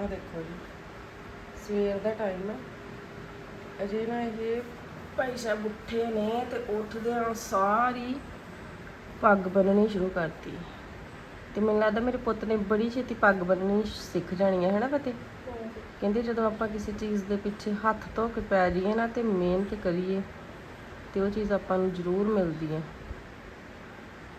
ਆ ਦੇਖੋ ਜੀ। ਸਵੇਰ ਦਾ ਟਾਈਮ ਹੈ ਅਜੇ ਨਾ ਇਹ ਭਾਈ ਸਾਹਿਬ ਉੱਠੇ ਨੇ ਤੇ ਉੱਠਦਿਆਂ ਸਾਰੀ ਪੱਗ ਬੰਨਣੀ ਸ਼ੁਰੂ ਕਰਤੀ। ਤੇ ਮੈਨੂੰ ਲੱਗਦਾ ਮੇਰੇ ਪੁੱਤ ਨੇ ਬੜੀ ਛੇਤੀ ਪੱਗ ਬੰਨਣੀ ਸਿੱਖ ਜਾਣੀ ਹੈ ਹੈਨਾ ਫਤਿਹ? ਕਹਿੰਦੇ ਜਦੋਂ ਆਪਾਂ ਕਿਸੇ ਚੀਜ਼ ਦੇ ਪਿੱਛੇ ਹੱਥ ਧੋ ਕੇ ਪੈ ਜਾਈਏ ਨਾ ਤੇ ਮਿਹਨਤ ਕਰੀਏ, ਤੇ ਉਹ ਚੀਜ਼ ਆਪਾਂ ਨੂੰ ਜ਼ਰੂਰ ਮਿਲਦੀ ਹੈ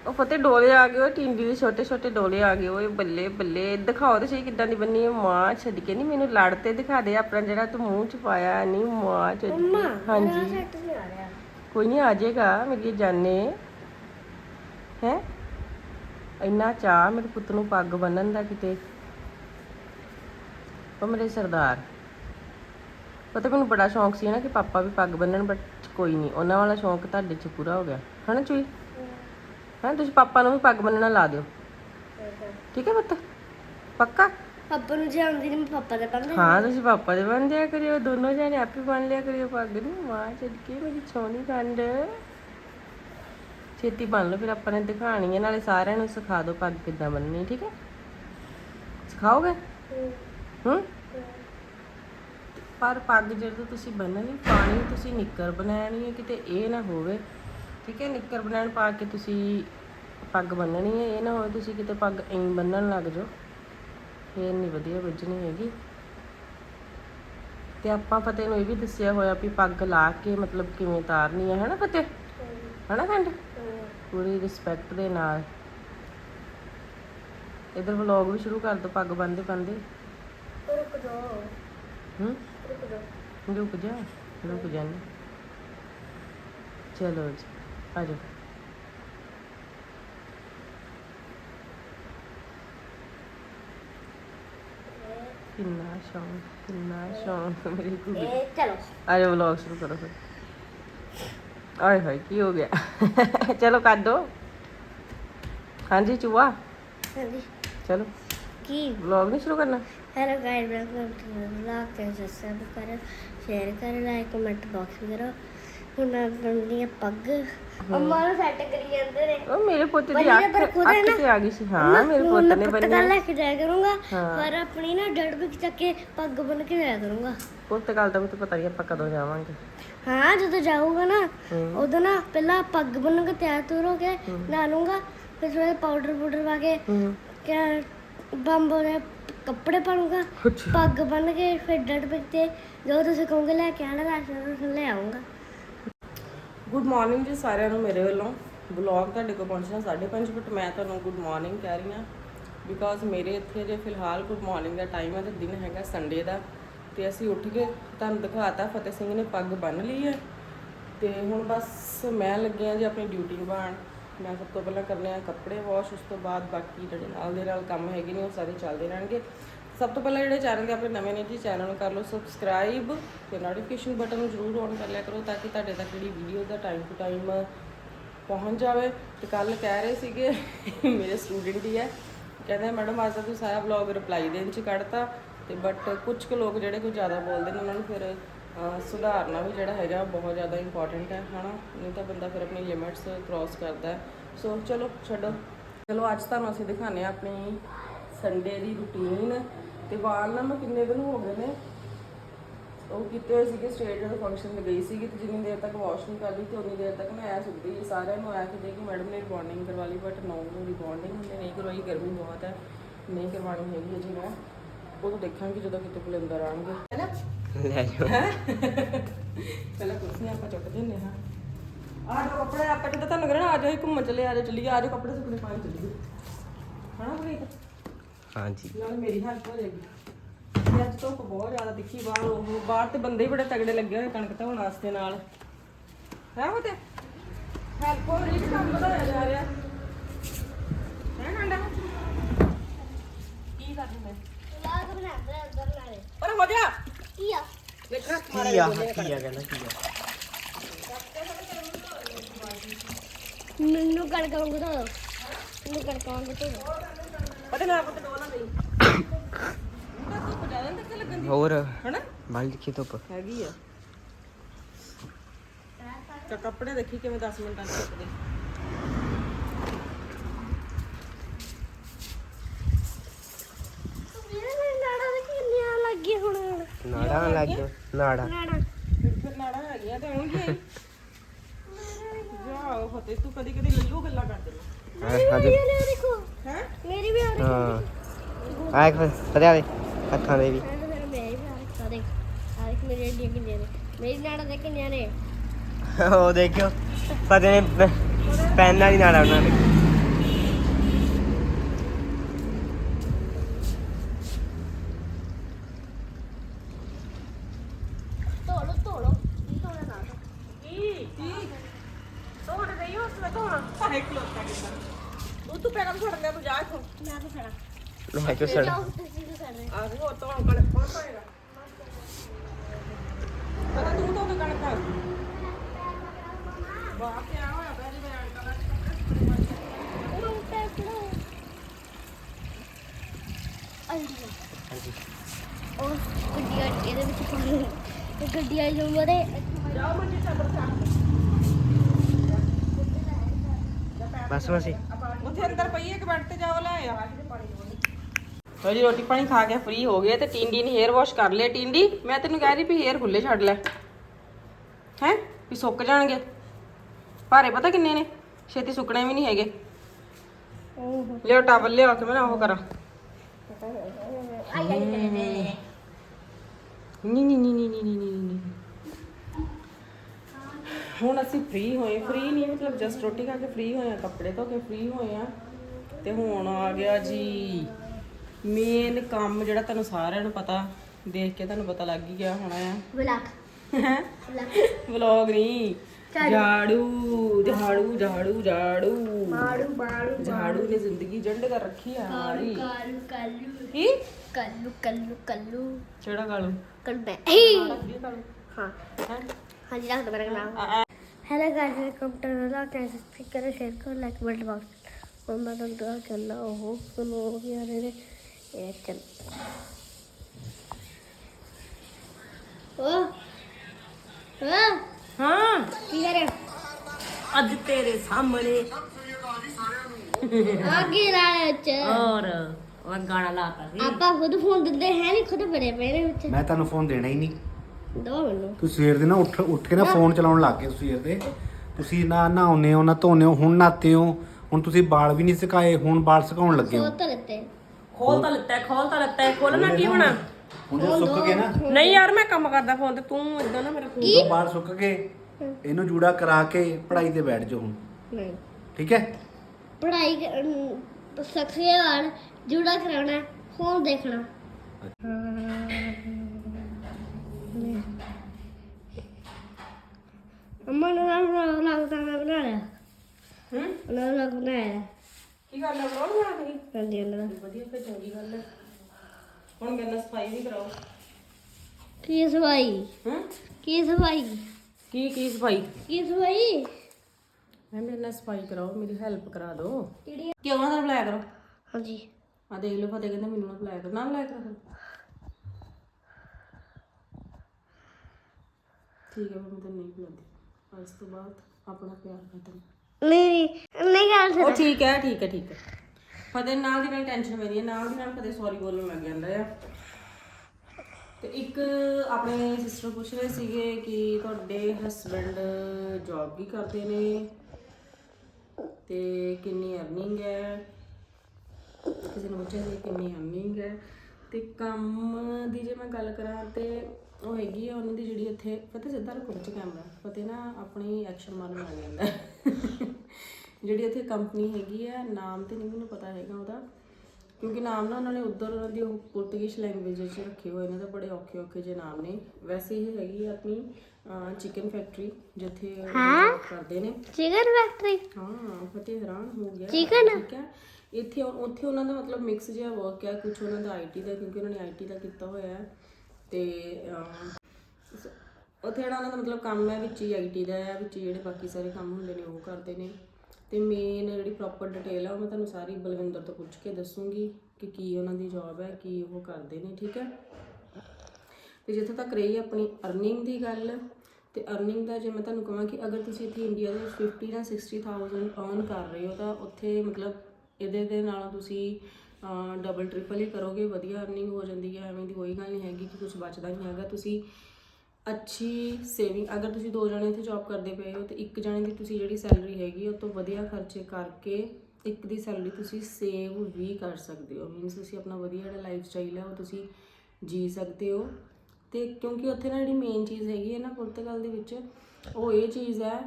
ਉਹ ਫਤਿਹ ਡੋਲੇ ਆ ਗਏ ਉਹ ਟਿੰਡੀ ਦੇ ਛੋਟੇ ਛੋਟੇ ਡੋਲੇ ਆ ਗਏ ਓਏ ਬੱਲੇ ਬੱਲੇ। ਦਿਖਾਓ ਤੇ ਸਹੀ ਕਿੱਦਾਂ ਦੀ ਬੰਨੀ ਹੈ ਮਾਂ ਛੱਡ ਕੇ ਨਹੀਂ ਮੈਨੂੰ ਲੜ ਤੇ ਦਿਖਾ ਦੇ ਆਪਣਾ ਜਿਹੜਾ ਤੂੰ ਮੂੰਹ ਚ ਪਾਇਆ ਨਹੀਂ ਮਾਂ ਛੱਡ ਕੇ। ਹਾਂਜੀ। ਕੋਈ ਨਹੀਂ ਆ ਜਾਏਗਾ ਮੇਰੀ ਜਾਨੇ ਹੈ? ਇੰਨਾ ਚਾਹ ਮੇਰੇ ਪੁੱਤ ਨੂੰ ਪੱਗ ਬੰਨਣ ਦਾ ਕਿਤੇ? ਉਹ ਮੇਰੇ ਸਰਦਾਰ। ਪਤਾ ਮੈਨੂੰ ਬੜਾ ਸ਼ੌਂਕ ਸੀ ਨਾ ਕਿ ਪਾਪਾ ਵੀ ਪੱਗ ਬੰਨਣ ਬਟ ਕੋਈ ਨਹੀਂ ਉਹਨਾਂ ਵਾਲਾ ਸ਼ੌਂਕ ਤੁਹਾਡੇ 'ਚ ਪੂਰਾ ਹੋ ਗਿਆ। ਹਨਾ ਚੂਈ ਹਾਂ ਤੁਸੀਂ ਪਾਪਾ ਨੂੰ ਵੀ ਪੱਗ ਬੰਨਣਾ ਲਾ ਦਿਓ। ਠੀਕ ਹੈ ਪੁੱਤ? ਪੱਕਾ? ਪਾਪਾ ਨੂੰ ਜੇ ਆਉਂਦੀ ਨਹੀਂ ਪਾਪਾ ਦੇ ਬੰਦੇ ਹਾਂ ਤੁਸੀਂ ਪਾਪਾ ਦੇ ਬੰਨ ਦਿਆ ਕਰਿਓ ਦੋਨੋਂ ਜਾਨੇ ਆਪੇ ਬੰਨ ਲਿਆ ਕਰਿਓ ਪੱਗ ਨੂੰ। ਮਾਂ ਚੱਲ ਕੇ ਮੇਰੀ ਸੋਹਣੀ ਕੰਡ। ਛੇਤੀ ਬੰਨ ਲਓ ਫਿਰ ਆਪਾਂ ਨੇ ਦਿਖਾਣੀ ਹੈ ਨਾਲੇ ਸਾਰਿਆਂ ਨੂੰ ਸਿਖਾ ਦਿਓ ਪੱਗ ਕਿੱਦਾਂ ਬੰਨਣੀ ਠੀਕ ਹੈ? ਸਿਖਾਓਗੇ? ਹੂੰ? ਪਰ ਪੱਗ ਜਦੋਂ ਤੁਸੀਂ ਬੰਨਣੀ ਪਾਣੀ ਤੁਸੀਂ ਨਿੱਕਰ ਬਣਾਣੀ ਹੈ ਕਿਤੇ ਇਹ ਨਾ ਹੋਵੇ ਠੀਕ ਹੈ ਨਿੱਕਰ ਬਣਾਉਣ ਪਾ ਕੇ ਤੁਸੀਂ ਪੱਗ ਬੰਨਣੀ ਹੈ ਇਹ ਨਾ ਹੋਵੇ ਤੁਸੀਂ ਕਿਤੇ ਪੱਗ ਐਂ ਬੰਨਣ ਲੱਗ ਜਾਓ ਫੇਰ ਨਹੀਂ ਵਧੀਆ ਵੱਜਣੀ ਹੈਗੀ। ਤੇ ਆਪਾਂ ਫਤਿਹ ਨੂੰ ਇਹ ਵੀ ਦੱਸਿਆ ਹੋਇਆ ਵੀ ਪੱਗ ਲਾ ਕੇ ਮਤਲਬ ਕਿਵੇਂ ਤਾਰਨੀ ਹੈ ਹਨਾ ਫਤਿਹ? ਹਨਾ ਖੰਡ ਪੂਰੀ ਰਿਸਪੈਕਟ ਦੇ ਨਾਲ। ਇਧਰ ਵਲੌਗ ਵੀ ਸ਼ੁਰੂ ਕਰ ਦੋ ਪੱਗ ਬੰਨਦੇ ਬੰਨਦੇ ਰੁਕ ਜਾ ਹੂੰ? ਰੁਕ ਜਾ ਰੁਕ ਜਾ ਰੁਕ ਜਾਨੇ। ਚਲੋ ਜੀ। ਆ ਜਾਓ। ਕਿੰਨਾ ਸ਼ੌਂਕ ਕਿੰਨਾ ਸ਼ੌਂਕ ਮੇਰੀ ਕੁੜੀ। ਇਹ ਚਲੋ। ਆ ਜਾਓ ਵਲੌਗ ਸ਼ੁਰੂ ਕਰੋ ਫਿਰ। ਆਏ ਹਾਏ ਕੀ ਹੋ ਗਿਆ? ਚਲੋ ਕਰ ਦੋ। ਹਾਂਜੀ ਚੂਆ ਹਾਂਜੀ। ਚਲੋ। ਕੀ? ਵਲੌਗ ਨਹੀਂ ਸ਼ੁਰੂ ਕਰਨਾ? Hello guys welcome to vlog ਤੇ ਸਬਸਕ੍ਰਾਈਬ ਕਰੋ ਸ਼ੇਅਰ ਕਰੋ ਲਾਈਕ ਕਮੈਂਟ ਬਾਕਸ ਕਰੋ। ਹੁਣ ਮੈਂ ਬਣਦੀ ਆ ਪੱਗ। ਅੰਮਾ ਨੂੰ ਸੈੱਟ ਕਰੀ ਜਾਂਦੇ ਨੇ। ਉਹ ਮੇਰੇ ਪੁੱਤ ਦੀ ਬੰਨੀ ਤਾਂ ਅੱਖ ਪਰ ਖੁਦ ਹੈ ਅੱਖ ਨਾ। ਤੇ ਆ ਗਈ ਸੀ। ਹਾਂ ਮੇਰੇ ਪੁੱਤ ਨੇ ਪੱਟਕਾ ਬੰਨੀ ਲੈ ਕੇ ਜਾਇਆ ਕਰੂੰਗਾ। ਹਾਂ। ਪਰ ਆਪਣੀ ਨਾ ਡੜ ਵਿੱਚ ਚੱਕ ਕੇ ਪੱਗ ਬੰਨ ਕੇ ਜਾਇਆ ਕਰੂੰਗਾ। ਪੁਰਤਗਾਲ ਦਾ ਵੀ ਤਾਂ ਪਤਾ ਨਹੀਂ ਆਪਾਂ ਕਦੋਂ ਜਾਵਾਂਗੇ। ਹਾਂ ਜਦੋਂ ਜਾਊਗਾ ਨਾ ਹੂੰ। ਉਦੋਂ ਨਾ ਪਹਿਲਾਂ ਪੱਗ ਬੰਨ ਕੇ ਤਿਆਰ ਤੁਰ ਹੋ ਕੇ ਨਹਾ ਲੂੰਗਾ ਫਿਰ ਥੋੜਾ ਪਾਊਡਰ ਪਾਊਡਰ ਪਾ ਕੇ ਕਿਆ ਬੰਬੋ ਦੇ ਕੱਪੜੇ ਪਾਉਂਗਾ ਪੱਗ ਬੰਨ ਕੇ ਫਿਰ ਡੜ ਤੇ ਜੋ ਤੁਸੀਂ ਕਹੋਗੇ ਲੈ ਕੇ ਆਣਾ ਰੂਸ਼ਨ ਲੈ ਆਉਂਗਾ ਗੁੱਡ ਮਾਰਨਿੰਗ ਜੀ ਸਾਰਿਆਂ ਨੂੰ ਮੇਰੇ ਵੱਲੋਂ। ਵਲੌਗ ਤੁਹਾਡੇ ਕੋਲ ਪਹੁੰਚਣਾ 5:30 ਬਟ ਮੈਂ ਤੁਹਾਨੂੰ ਗੁੱਡ ਮਾਰਨਿੰਗ ਕਹਿ ਰਹੀ ਹਾਂ। ਬਿਕਾਜ਼ ਮੇਰੇ ਇੱਥੇ ਜੇ ਫਿਲਹਾਲ ਗੁੱਡ ਮਾਰਨਿੰਗ ਦਾ ਟਾਈਮ ਹੈ ਤੇ ਦਿਨ ਹੈਗਾ ਸੰਡੇ ਦਾ। ਤੇ ਅਸੀਂ ਉੱਠ ਕੇ ਤੁਹਾਨੂੰ ਦਿਖਾਤਾ, ਫਤਿਹ ਸਿੰਘ ਨੇ ਪੱਗ ਬੰਨ ਲਈ ਹੈ। ਤੇ ਹੁਣ ਬਸ ਮੈਂ ਲੱਗੀ ਹਾਂ ਜੀ ਆਪਣੀ ਡਿਊਟੀ ਨਿਭਾਉਣ। ਮੈਂ ਸਭ ਤੋਂ ਪਹਿਲਾਂ ਕਰਨੇ ਆ ਕੱਪੜੇ ਵਾਸ਼ ਉਸ ਤੋਂ ਬਾਅਦ ਬਾਕੀ ਜਿਹੜੇ ਨਾਲ ਦੇ ਨਾਲ ਕੰਮ ਹੈਗੇ ਨੇ, ਉਹ ਸਾਰੇ ਚੱਲਦੇ ਰਹਿਣਗੇ। ਸਭ ਤੋਂ ਪਹਿਲਾਂ ਜਿਹੜੇ ਚੈਨਲ ਦੇ ਆਪਣੇ ਨਵੇਂ ਨੇ ਜੀ ਚੈਨਲ ਨੂੰ ਕਰ ਲਓ ਸਬਸਕ੍ਰਾਈਬ ਤੇ ਨੋਟੀਫਿਕੇਸ਼ਨ ਬਟਨ ਨੂੰ ਜ਼ਰੂਰ ਔਨ ਕਰ ਲਿਆ ਕਰੋ ਤਾਂ ਕਿ ਤੁਹਾਡੇ ਤੱਕ ਜਿਹੜੀ ਵੀਡੀਓ ਦਾ ਟਾਈਮ ਟੂ ਟਾਈਮ ਪਹੁੰਚ ਜਾਵੇ। ਤੇ ਕੱਲ ਕਹਿ ਰਹੇ ਸੀਗੇ, ਮੇਰੇ ਸਟੂਡੈਂਟ ਹੀ ਹੈ, ਕਹਿੰਦੇ ਮੈਡਮ ਅੱਜ ਤਾਂ ਤੁਸੀਂ ਸਾਰਾ ਵਲੌਗ ਰਿਪਲਾਈ ਦੇਣ ਚ ਕੱਢਤਾ, ਤੇ ਬਟ ਕੁਝ ਕੁ ਲੋਕ ਜਿਹੜੇ ਕੋਈ ਜ਼ਿਆਦਾ ਬੋਲਦੇ ਨੇ ਉਹਨਾਂ ਨੂੰ ਫਿਰ ਸੁਧਾਰਨਾ ਵੀ ਜਿਹੜਾ ਹੈਗਾ ਬਹੁਤ ਜ਼ਿਆਦਾ ਇੰਪੋਰਟੈਂਟ ਹੈ, ਹਨਾ? ਨਹੀਂ ਤਾਂ ਬੰਦਾ ਫਿਰ ਆਪਣੀ ਲਿਮਿਟਸ ਕ੍ਰਾਸ ਕਰਦਾ ਸੋ ਚਲੋ, ਛੱਡੋ। ਚਲੋ, ਅੱਜ ਤੁਹਾਨੂੰ ਅਸੀਂ ਦਿਖਾਣੇ ਆ ਆਪਣੀ ਸੰਡੇ ਦੀ ਰੁਟੀਨ ਤੇ ਵਾਲ ਨਾ ਮੈਂ ਕਿੰਨੇ ਦਿਨ ਹੋ ਗਏ ਨੇ ਉਹ ਕੀਤੇ ਹੋਏ ਸੀਗੇ ਸਟੇਟ ਜਦੋਂ ਫੰਕਸ਼ਨ ਤੇ ਗਈ ਸੀਗੀ ਤੇ ਜਿੰਨੀ ਦੇਰ ਤੱਕ ਵਾਸ਼ ਨਹੀਂ ਕਰਦੀ ਤੇ ਉਨੀ ਦੇਰ ਤੱਕ ਮੈਂ ਐ ਸੁੱਕਦੀ ਸੀ। ਸਾਰਿਆਂ ਨੂੰ ਆ ਕੇ ਦੇ ਕਿ ਮੈਡਮ ਨੇ ਰਿਬੌਂਡਿੰਗ ਕਰਵਾ ਲਈ ਬਟ ਨੋ ਨੂੰ ਰਿਬੌਂਡਿੰਗ ਹੁੰਦੇ ਨਹੀਂ ਕਰਵਾਈ ਗਰਮੀ ਬਹੁਤ ਹੈ ਨਹੀਂ ਕਰਵਾਉਣੀ ਹੈਗੀ ਅਜੇ ਮੈਂ। ਉਦੋਂ ਦੇਖਾਂਗੇ ਜਦੋਂ ਕਿਤੇ ਬੁਲੰਦਰ ਆਣਗੇ ਹੈਨਾ? ਲੈ ਜਾਓ। ਪਹਿਲਾਂ ਕੁਰਸੀਆਂ ਆਪਾਂ ਚੁੱਕ ਦਿੰਨੇ ਹਾਂ। ਆ ਜਾਓ ਕੱਪੜੇ ਆਪਾਂ ਕਿਤੇ ਤੁਹਾਨੂੰ ਕਰਨਾ ਆ ਜਾਓ ਘੁੰਮਣ ਚੱਲੇ ਆ ਜਾਓ ਚੱਲੀਏ ਆ ਜਾਓ ਕੱਪੜੇ ਸੁੱਕਣੇ ਪਾਣ ਚੱਲੀਏ। ਹਨਾ ਪ੍ਰੀਤ ਹਾਂਜੀ। ਨਾਲ ਮੇਰੀ ਹੈਲਪ ਹੋ ਜਾਏਗੀ। ਤੇ ਅੱਜ ਧੁੱਪ ਬਹੁਤ ਜ਼ਿਆਦਾ ਤਿੱਖੀ ਬਾਹਰ ਉਹ ਬਾਹਰ ਤੇ ਬੰਦੇ ਹੀ ਬੜੇ ਤਗੜੇ ਲੱਗੇ ਹੋਏ ਕਣਕ ਧੋਣ ਵਾਸਤੇ ਨਾਲ। ਹੈ ਉਹ ਤੇ? ਹੈਲਪ ਹੋ ਰਹੀ ਹੈ ਕੰਮ ਵਧਾਇਆ ਜਾ ਰਿਹਾ? ਹੈ ਕੰਡਾ ਕੀ ਕਰਨੀ ਮੈਂ? ਵਲੌਗ ਬਣਾਉਂਦਾ ਅੰਦਰ ਨਾਲੇ ਪਰ ਹੋ ਜਾ ਕੀ ਆ ਦੇਖਣਾ ਕੀ ਆ ਕੀ ਆ ਕਹਿੰਦਾ ਕੀ ਆ। ਮੈਨੂੰ ਕਣਕਾਂ ਵਾਂਗੂ ਮੈਨੂੰ ਵਾਂਗੂ ਦੋ। ਪਤਾ ਨਾ ਪਤਾ ਡੋਲਾ ਨਹੀਂ। ਮੁੰਡਾ ਧੁੱਪ ਜ਼ਿਆਦਾ ਨਹੀਂ ਤੱਕ ਲੱਗਣ ਦੀ। ਹੋਰ। ਹਨਾ? ਬਾਲ ਲਿਖੀ ਧੁੱਪ। ਹੈਗੀ ਆ। ਤਾਂ ਕੱਪੜੇ ਦੇਖੀ ਕਿਵੇਂ 10 ਮਿੰਟਾਂ ਚ ਨਾੜਾ ਦੇ ਕਿੰਨੀ ਨਾੜਾ ਲੱਗ ਗਿਆ ਨਾੜਾ। ਨਾੜਾ। ਫਿਰ ਨਾੜਾ ਹੈਗੀਆਂ ਤੇ ਆਉਣਗੀਆਂ ਹੀ। ਜਾਓ ਫਤਿਹ ਤੂੰ ਕਦੀ ਕਦੀ ਲੱਲੂ ਗੱਲਾਂ ਕਰ ਦੇਣਾ ਹਾਂ ਮੇਰੀ ਵੀ ਆ ਦੇਖੋ। ਹੈ? ਮੇਰੀ ਵੀ ਆ ਰਹੀ ਹਾਂ। ਆਇਕ ਫਤਿਆ ਦੇ ਹੱਥਾਂ ਦੇ ਵੀ। ਹੈ ਮੇਰੀ ਵੀ ਆ ਰਹੀ ਆ ਦੇਖ। ਆ ਦੇਖ ਮੇਰੀ ਅੱਡੀਆਂ ਕਿੰਨੀਆਂ ਨੇ। ਮੇਰੀ ਨਾੜਾ ਦੇ ਕਿੰਨੀਆਂ ਨੇ। ਉਹ ਦੇਖਿਓ ਫਤਿਹ ਨੇ ਪ- ਪੈਨ ਨਾਲ ਹੀ ਨਾੜਾ ਬਣਾ ਲਈ। ਤੋੜੋ ਤੋੜੋ ਤੋੜਾ ਨਾ ਕੀ? ਕੀ? ਤੋੜ ਰਹੀ ਹੋ ਉਸ ਵਿੱਚ ਤੋੜ ਪਾਏ ਖਲੋਤਾ ਕਿੱਦਾਂ? ਤੂੰ ਪੈਰਾਂ ਨੂੰ ਫੜ ਲਿਆ ਤੂੰ ਜਾ ਇੱਥੋਂ। ਮੈਂ ਤਾਂ ਖੜਾ। ਆ ਵੀ ਤੋਂ ਕਣਕ ਕੌਣ ਪਾਏਗਾ ਤੂੰ ਤਾਂ ਉਦੋਂ ਪਾ ਬਾਹਰ ਤੇ ਆ ਹੋਇਆ ਬੈਰੀ ਬੈਰੀ ਉਹ ਉੱਤੇ ਚੜੋ ਅੰਦਰ ਉਹ ਗੱਡੀ ਆ- ਇਹਦੇ ਵਿੱਚ ਪਾਣੀ ਗੱਡੀ ਆ ਜਾਊਗਾ ਤੇ ਜਾਓ ਮੰਜੀ ਚੱਬਰ ਚਾਹ ਬਸ ਮਸੀ। ਉੱਥੇ ਅੰਦਰ ਪਈ ਹੈ ਕਮੈਂਟ ਤੇ ਜਾਓ ਲੈ ਆ। ਲੋ ਜੀ ਰੋਟੀ ਪਾਣੀ ਖਾ ਕੇ ਫ੍ਰੀ ਹੋ ਗਏ ਤੇ ਟਿੰਡੀ ਨੇ ਹੇਅਰ ਵਾਸ਼ ਕਰ ਲਿਆ। ਟਿੰਡੀ ਮੈਂ ਤੈਨੂੰ ਕਹਿ ਰਹੀ ਵੀ ਹੇਅਰ ਖੁੱਲੇ ਛੱਡ ਲੈ। ਹੈ? ਵੀ ਸੁੱਕ ਜਾਣਗੇ। ਭਾਰੇ ਪਤਾ ਕਿੰਨੇ ਨੇ? ਛੇਤੀ ਸੁੱਕਣੇ ਵੀ ਨਹੀਂ ਹੈਗੇ। ਓਹੋ। ਲਿਓ ਟਾਵਲ ਲਿਆ ਕੇ ਮੈਂ ਨਾ ਉਹ ਕਰਾਂ। ਆਈ ਆਈ ਨੀ ਨੀ ਨੀ ਨੀ ਨੀ ਨੀ ਨੀ। ਹੁਣ ਅਸੀਂ ਫ੍ਰੀ ਹੋਏ ਫ੍ਰੀ ਨਹੀਂ ਮਤਲਬ ਜਸਟ ਰੋਟੀ ਖਾ ਕੇ ਫ੍ਰੀ ਹੋਏ ਆ ਕੱਪੜੇ ਧੋ ਕੇ ਫ੍ਰੀ ਹੋਏ ਆ ਤੇ ਹੁਣ ਆ ਗਿਆ ਜੀ ਮੇਨ ਕੰਮ ਜਿਹੜਾ ਤੁਹਾਨੂੰ ਸਾਰਿਆਂ ਨੂੰ ਪਤਾ ਦੇਖ ਕੇ ਤੁਹਾਨੂੰ ਪਤਾ ਲੱਗ ਹੀ ਗਿਆ ਹੋਣਾ ਆ। ਵਲੌਗ ਨਹੀਂ ਝਾੜੂ। ਝਾੜੂ ਝਾੜੂ ਝਾੜੂ ਮਾਰੂ ਮਾਰੂ ਝਾੜੂ ਨੇ ਜ਼ਿੰਦਗੀ ਜੰਡ ਕਰ ਰੱਖੀ ਆ ਹਮਾਰੀ ਕਾਲੂ ਕਾਲੂ। ਕੀ? ਕੱਲੂ ਕੱਲੂ ਕੱਲੂ। ਕਿਹੜਾ ਕੱਲ? ਮੈਂ ਕਾਲੂ ਹਾਂ ਹੈ? ਹਾਂਜੀ ਰੱਖ ਦੋ ਮੇਰਾ ਨਾਮ hello guys welcome to another कैसे स्पीकर शेयर करो लाइक बटन बॉक्स और मैं तो दुआ करना हो सुनो यार रे ये चल ओ ओ ਹਾਂ की करे ਅੱਜ ਤੇਰੇ ਸਾਹਮਣੇ आगे लाए च ਔਰ ਉਹ ਗਾਣਾ ਲਾਤਾ ਸੀ ਆਪਾਂ ਖੁਦ ਫੋਨ ਦਿੰਦੇ ਹੈ ਨਹੀਂ ਖੁਦ ਬੜੇ ਪਏ ਨੇ ਵਿੱਚ ਮੈਂ ਤੁਹਾਨੂੰ ਫੋਨ ਦੇਣਾ ਹੀ ਨਹੀਂ ਦੋ ਮੈਨੂੰ ਤੁਸੀਂ ਸਵੇਰ ਦੇ ਨਾ ਉੱਠ ਉੱਠ ਕੇ ਨਾ ਫੋਨ ਚਲਾਉਣ ਲੱਗ ਗਏ ਸਵੇਰ ਦੇ। ਤੁਸੀਂ ਨਾ ਨਹਾਉਂਦੇ ਹੋ ਨਾ ਧੋਨੇ ਹੋ ਹੁਣ ਨਹਾਤੇ ਹੋ ਹੁਣ ਤੁਸੀਂ ਵਾਲ ਵੀ ਨਹੀਂ ਸੁਕਾਏ ਹੁਣ ਵਾਲ ਸੁਕਾਉਣ ਲੱਗੇ ਹੋ। ਤਾਂ ਲੈਤੇ। ਖੋਲ ਤਾਂ ਲਿੱਤਾ ਖੋਲ ਤਾਂ ਲਿੱਤਾ ਖੋਲਣਾ ਕੀ ਹੋਣਾ? ਹੁਣ ਜੇ ਸੁੱਕ ਗਏ ਨਾ। ਨਹੀਂ ਯਾਰ ਮੈਂ ਕੰਮ ਕਰਦਾ ਫੋਨ ਤੇ ਤੂੰ ਇਦਾਂ ਨਾ ਮੇਰਾ ਫੋਨ ਜਦੋਂ ਵਾਲ ਸੁੱਕ ਗਏ ਇਹਨੂੰ ਜੂੜਾ ਕਰਾ ਕੇ ਪੜਾਈ ਤੇ ਬੈਠ ਜਾਓ ਹੁਣ। ਨਹੀਂ। ਠੀਕ ਹੈ? ਪੜਾਈ ਸਖੇ ਵਾਲ ਜੁੜਾ ਕਰਾਉਣਾ ਫੋਨ ਦੇਖਣਾ। ਅਮਾ ਨੂੰ ਲੱਗਦਾ ਮੈਂ ਬਣਾ ਲਿਆ ਹੂੰ ਉਹਨਾਂ ਨੂੰ ਬਣਾਇਆ ਕੀ ਗੱਲ ਹੈ ਵਲੋਗ ਬਣਾ ਰਹੀ ਹਾਂਜੀ ਉਹਨਾਂ ਦਾ ਵਧੀਆ ਫਿਰ ਚੰਗੀ ਗੱਲ ਹੈ ਹੁਣ ਮੇਰੇ ਨਾਲ ਸਫ਼ਾਈ ਵੀ ਕਰਾਓ ਕੀ ਸਵਾਈ ਹੂੰ ਕੀ ਸਵਾਈ ਕੀ ਕੀ ਸਫ਼ਾਈ ਕੀ ਸਵਾਈ ਮੈਂ ਮੇਰੇ ਨਾਲ ਸਫ਼ਾਈ ਕਰਾਓ ਮੇਰੀ ਹੈਲਪ ਕਰਾ ਦਿਓ ਕਿਹੜੀ ਕਿਉਂ ਨਾ ਤਾਂ ਬੁਲਾਇਆ ਕਰੋ ਹਾਂਜੀ ਆ ਦੇਖ ਲਓ ਫਤਿਹ ਕਹਿੰਦਾ ਮੈਨੂੰ ਨਾ ਬੁਲਾਇਆ ਕਰੋ ਨਾ ਬੁਲਾਇਆ ਕਰੋ ਫਿਰ। ਠੀਕ ਹੈ ਫਿਰ ਮੈਂ ਤਾਂ ਨਹੀਂ ਬੁਲਾਉਂਦੀ ਅੱਜ ਤੋਂ ਬਾਅਦ ਆਪਣਾ ਪਿਆਰ ਖਤਮ। ਨਹੀਂ ਨਹੀਂ ਗੱਲ ਉਹ ਠੀਕ ਹੈ ਠੀਕ ਹੈ ਠੀਕ ਹੈ। ਫਤਿਹ ਨਾਲ ਦੀ ਨਾਲ ਟੈਨਸ਼ਨ ਪੈਂਦੀ ਹੈ ਨਾਲ ਦੀ ਨਾਲ ਫਤਿਹ ਸੌਰੀ ਬੋਲਣ ਲੱਗ ਜਾਂਦਾ ਆ। ਤੇ ਇੱਕ ਆਪਣੇ ਸਿਸਟਰ ਪੁੱਛ ਰਹੇ ਸੀਗੇ ਕਿ ਤੁਹਾਡੇ ਹਸਬੰਡ ਜੌਬ ਵੀ ਕਰਦੇ ਨੇ ਤੇ ਕਿੰਨੀ ਅਰਨਿੰਗ ਹੈ? ਕਿਸੇ ਨੇ ਪੁੱਛਿਆ ਸੀ ਕਿੰਨੀ ਅਰਨਿੰਗ ਹੈ? ਤੇ ਕੰਮ ਦੀ ਜੇ ਮੈਂ ਗੱਲ ਕਰਾਂ ਤੇ ਉਹ ਹੈਗੀ ਆ ਉਹਨਾਂ ਦੀ ਜਿਹੜੀ ਇੱਥੇ ਪਤਾ ਸਿੱਧਾ ਰੱਖੋ ਵਿੱਚ ਕੈਮਰਾ ਪਤਾ ਨਾ ਆਪਣੀ ਐਕਸ਼ਨ ਮਾਰਨ ਲੱਗ ਜਾਂਦਾ। ਜਿਹੜੀ ਇੱਥੇ ਕੰਪਨੀ ਹੈਗੀ ਆ ਨਾਮ ਤੇ ਨਹੀਂ ਮੈਨੂੰ ਪਤਾ ਹੈਗਾ ਉਹਦਾ ਕਿਉਂਕਿ ਨਾਮ ਨਾ ਉਹਨਾਂ ਨੇ ਉਧਰ ਉਹਨਾਂ ਦੀ ਉਹ ਪੁਰਤਗੀਜ਼ ਲੈਂਗੁਏਜ ਵਿੱਚ ਰੱਖੇ ਹੋਏ ਨੇ ਤਾਂ ਬੜੇ ਔਖੇ ਔਖੇ ਜੇ ਨਾਮ ਨੇ। ਵੈਸੇ ਇਹ ਹੈਗੀ ਆ ਆਪਣੀ ਚਿਕਨ ਫੈਕਟਰੀ ਜਿੱਥੇ ਕਰਦੇ ਨੇ। ਚਿਕਨ ਫੈਕਟਰੀ ਹਾਂ ਫਤਿਹ ਹੈਰਾਨ ਹੋ ਗਿਆ। Chicken? ਠੀਕ ਹੈ। ਇੱਥੇ ਉੱਥੇ ਉਹਨਾਂ ਦਾ ਮਤਲਬ ਮਿਕਸ ਜਿਹਾ ਵਰਕ ਹੈ ਕੁਝ ਉਹਨਾਂ ਦਾ ਆਈਟੀ ਦਾ ਕਿਉਂਕਿ ਉਹਨਾਂ ਨੇ ਆਈਟੀ ਦਾ ਕੀਤਾ ਹੋਇਆ। ਹੈ ਤੇ ਉੱਥੇ ਜਿਹੜਾ ਉਹਨਾਂ ਦਾ ਮਤਲਬ ਕੰਮ ਹੈ ਵਿੱਚ ਹੀ ਆਈਟੀ ਦਾ ਹੈ ਵਿੱਚ ਹੀ ਜਿਹੜੇ ਬਾਕੀ ਸਾਰੇ ਕੰਮ ਹੁੰਦੇ ਨੇ ਉਹ ਕਰਦੇ ਨੇ। ਤੇ ਮੇਨ ਜਿਹੜੀ ਪ੍ਰੋਪਰ ਡਿਟੇਲ ਆ ਉਹ ਮੈਂ ਤੁਹਾਨੂੰ ਸਾਰੀ ਬਲਵਿੰਦਰ ਤੋਂ ਪੁੱਛ ਕੇ ਦੱਸੂਗੀ ਕਿ ਕੀ ਉਹਨਾਂ ਦੀ ਜੌਬ ਹੈ, ਕੀ ਉਹ ਕਰਦੇ ਨੇ, ਠੀਕ ਹੈ? ਤੇ ਜਿੱਥੇ ਤੱਕ ਰਹੀ ਆਪਣੀ ਅਰਨਿੰਗ ਦੀ ਗੱਲ, ਤੇ ਅਰਨਿੰਗ ਦਾ ਜੇ ਮੈਂ ਤੁਹਾਨੂੰ ਕਹਾਂ ਕਿ ਅਗਰ ਤੁਸੀਂ ਇੱਥੇ ਇੰਡੀਆ ਦੇ ਵਿੱਚ 50 ਜਾਂ 60000 ਅਰਨ ਕਰ ਰਹੇ ਹੋ, ਤਾਂ ਉੱਥੇ ਮਤਲਬ ਇਹਦੇ ਦੇ ਨਾਲੋਂ ਤੁਸੀਂ ਡਬਲ ਟ੍ਰਿਪਲ ਹੀ ਕਰੋਗੇ, ਵਧੀਆ ਅਰਨਿੰਗ ਹੋ ਜਾਂਦੀ ਹੈ, ਐਵੇਂ ਦੀ ਕੋਈ ਗੱਲ ਨਹੀਂ ਹੈਗੀ ਕਿ ਕੁਝ ਬਚਦਾ ਨਹੀਂ ਹੈਗਾ। ਤੁਸੀਂ ਅੱਛੀ ਸੇਵਿੰਗ ਅਗਰ ਤੁਸੀਂ ਦੋ ਜਣੇ ਇੱਥੇ ਜੌਬ ਕਰਦੇ ਪਏ ਹੋ ਤੇ ਇੱਕ ਜਣੇ ਦੀ ਤੁਸੀਂ ਜਿਹੜੀ ਸੈਲਰੀ ਹੈਗੀ ਉਹ ਤੋਂ ਵਧੀਆ ਖਰਚੇ ਕਰਕੇ ਇੱਕ ਦੀ ਸੈਲਰੀ ਤੁਸੀਂ ਸੇਵ ਵੀ ਕਰ ਸਕਦੇ ਹੋ। ਮੀਨਸ ਤੁਸੀਂ ਆਪਣਾ ਵਧੀਆ ਜਿਹੜਾ ਲਾਈਫ ਸਟਾਈਲ ਹੈ ਉਹ ਤੁਸੀਂ ਜੀ ਸਕਦੇ ਹੋ। ਤੇ ਕਿਉਂਕਿ ਉੱਥੇ ਨਾ ਜਿਹੜੀ ਮੇਨ ਚੀਜ਼ ਹੈਗੀ ਹੈ ਨਾ, ਪੁਰਤਗਾਲ ਦੇ ਵਿੱਚ, ਉਹ ਇਹ ਚੀਜ਼ ਹੈ